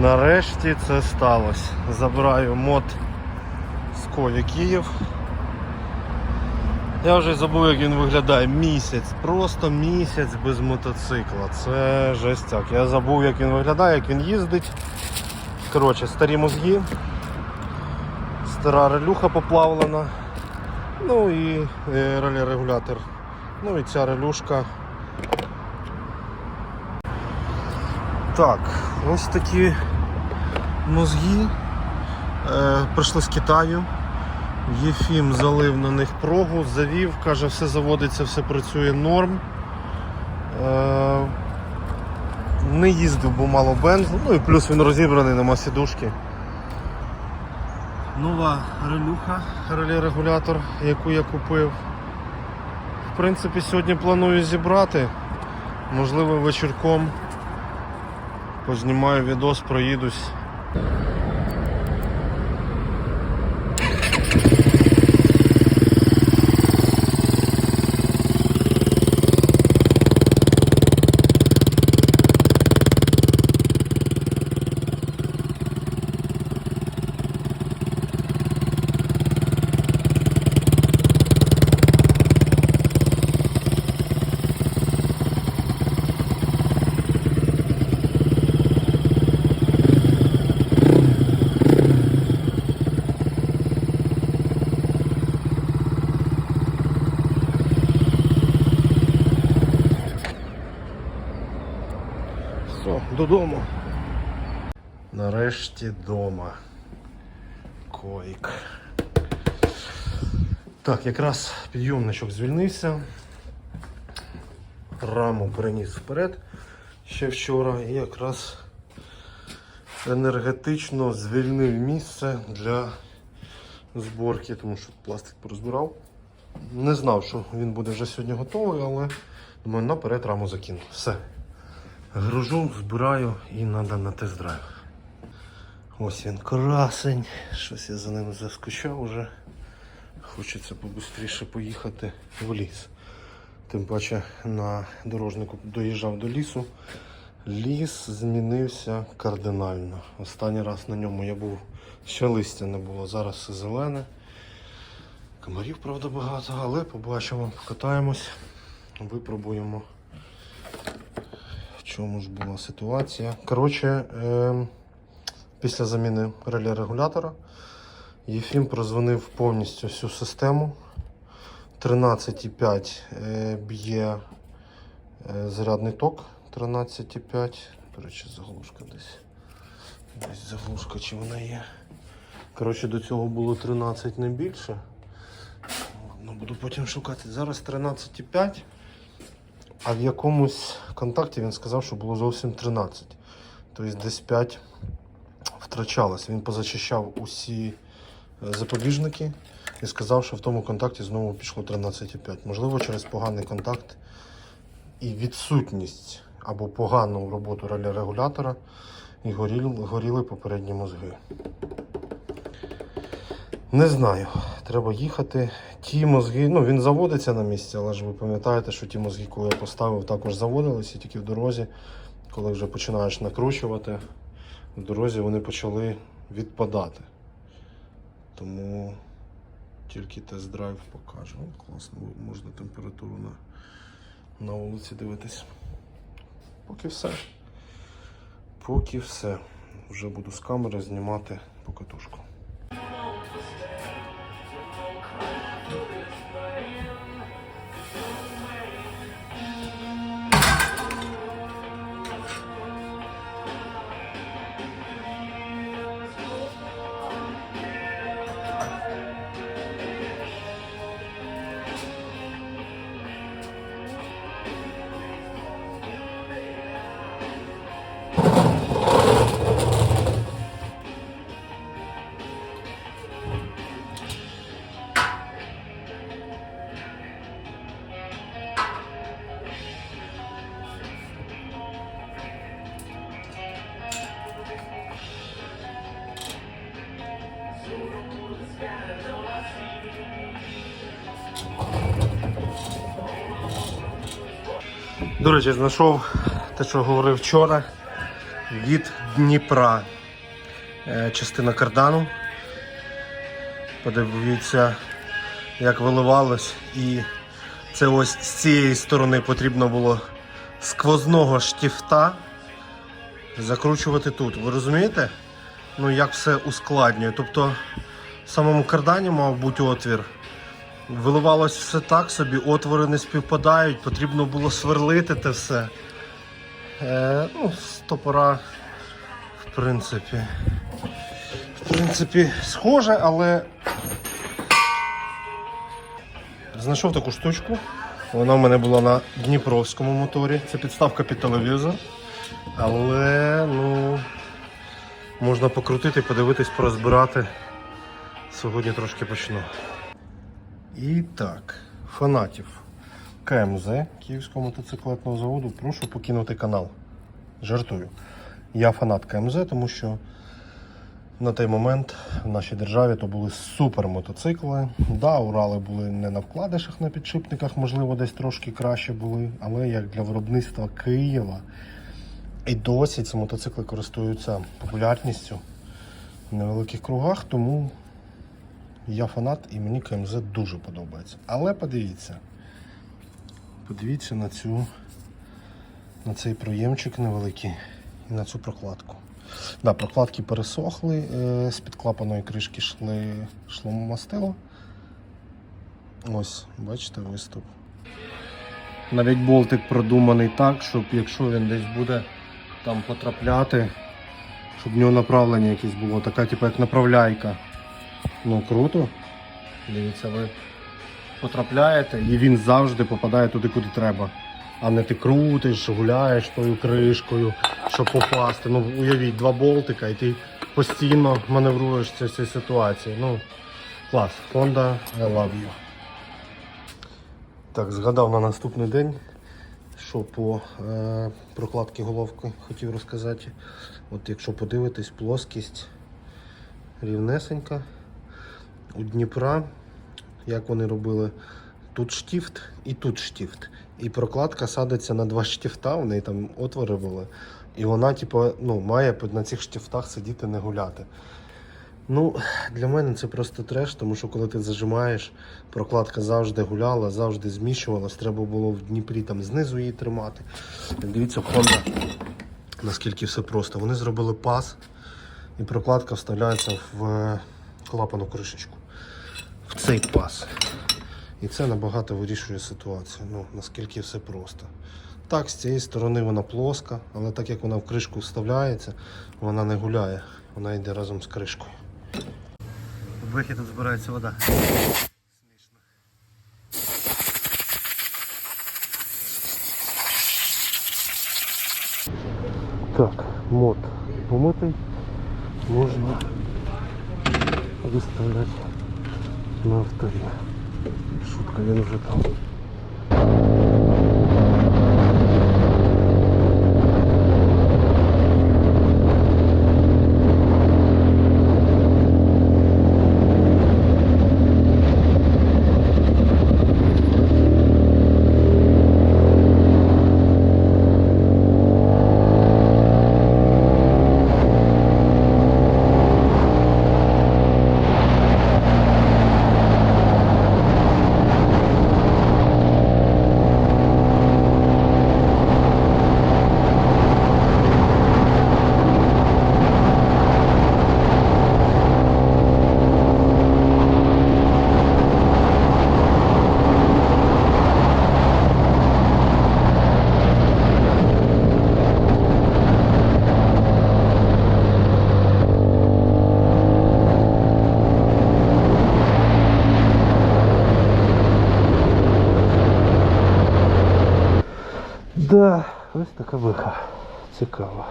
Нарешті це сталося. Забираю мод з Кові Київ. Я вже забув, як він виглядає. Місяць, просто місяць без мотоцикла. Це жестяк. Я забув, як він виглядає, як він їздить. Коротше, старі мозги, стара релюха поплавлена. Ну і е, релі-регулятор. Ну і ця релюшка. Так, ось такі мозги. Е, прийшли з Китаю. Єфім залив на них прогу, завів, каже, все заводиться, все працює норм. Е, не їздив, бо мало бензу, ну і плюс він розібраний, нема сідушки. Нова релюха, релі-регулятор, яку я купив. В принципі, сьогодні планую зібрати. Можливо, вечірком познімаю відос, проїдусь. Все, додому. Нарешті дома. Коїк. Так, якраз підйомничок звільнився. Раму переніс вперед ще вчора і якраз енергетично звільнив місце для зборки, тому що пластик порозбирав. Не знав, що він буде вже сьогодні готовий, але думаю, наперед раму закину. Все. Гружу, збираю і треба на тест-драйв. Ось він красень. Щось я за ним заскучав уже. Хочеться побистріше поїхати в ліс. Тим паче на дорожнику доїжджав до лісу. Ліс змінився кардинально. Останній раз на ньому я був, ще листя не було, зараз все зелене. Комарів, правда, багато, але побачимо, покатаємось, випробуємо в чому ж була ситуація. Коротше, е, після заміни реле регулятора Єфім прозвонив повністю всю систему. 13,5 е, б'є е, зарядний ток. 13,5. До речі, заглушка десь. Десь заглушка чи вона є. Коротше, до цього було 13 не більше. Ладно, буду потім шукати. Зараз 13,5. А в якомусь контакті він сказав, що було зовсім 13. Тобто десь 5 втрачалось. Він позачищав усі е, запобіжники і сказав, що в тому контакті знову пішло 13,5. Можливо, через поганий контакт і відсутність або погану роботу реле-регулятора і горіли, горіли попередні мозги. Не знаю, треба їхати. Ті мозги, ну він заводиться на місці, але ж ви пам'ятаєте, що ті мозги, коли я поставив, також заводилися тільки в дорозі. Коли вже починаєш накручувати, в дорозі вони почали відпадати. Тому тільки тест-драйв покаже. О, класно, можна температуру на, на вулиці дивитись. Поки все. Поки все. Вже буду з камери знімати покатушку. До речі, знайшов те, що говорив вчора. від Дніпра. Е, Частина кардану. Подивіться, як виливалось. І це ось з цієї сторони потрібно було сквозного штифта закручувати тут. Ви розумієте? Ну як все ускладнює. Тобто в самому кардані мав бути отвір. Виливалось все так собі, отвори не співпадають, потрібно було сверлити те все. Е, ну, стопора, в принципі. В принципі, схоже, але знайшов таку штучку. Вона в мене була на Дніпровському моторі. Це підставка під телевізор. Але ну, можна покрутити, подивитись, порозбирати. Сьогодні трошки почну. І так, фанатів КМЗ Київського мотоциклетного заводу, прошу покинути канал. Жартую. Я фанат КМЗ, тому що на той момент в нашій державі то були супер мотоцикли. Да, Урали були не на вкладишах на підшипниках, можливо, десь трошки краще були, але як для виробництва Києва. І досі ці мотоцикли користуються популярністю в невеликих кругах, тому я фанат і мені КМЗ дуже подобається. Але подивіться. Подивіться на цю на цей проємчик невеликий і на цю прокладку. Да, прокладки пересохли, е, з-під клапаної кришки йшли, йшло мастило. Ось, бачите, виступ. Навіть болтик продуманий так, щоб якщо він десь буде там потрапляти, щоб в нього направлення якесь було, така типу як направляйка. Ну круто. Дивіться, ви потрапляєте і він завжди попадає туди, куди треба. А не ти крутиш, гуляєш тою кришкою, щоб попасти. Ну уявіть, два болтика, і ти постійно маневруєш в цій ситуації. Ну, клас. Honda, I love you. Так, згадав на наступний день, що по е, прокладці головки хотів розказати. От якщо подивитись, плоскість рівнесенька. У Дніпра, як вони робили, тут штифт і тут штифт. І прокладка садиться на два штифта, у неї там отвори були. І вона, типу, ну, має на цих штифтах сидіти, не гуляти. Ну, для мене це просто треш, тому що коли ти зажимаєш, прокладка завжди гуляла, завжди зміщувалась. Треба було в Дніпрі там знизу її тримати. Дивіться, Honda, наскільки все просто. Вони зробили пас, і прокладка вставляється в е, клапану кришечку. В цей пас. І це набагато вирішує ситуацію. Ну, наскільки все просто. Так, з цієї сторони вона плоска, але так як вона в кришку вставляється, вона не гуляє, вона йде разом з кришкою. В бехі тут збирається вода. Смішно. Так, мод помитий. Можна виставляти на авторі. Шутка, він вже там. Да, ось така виха. Цікаво.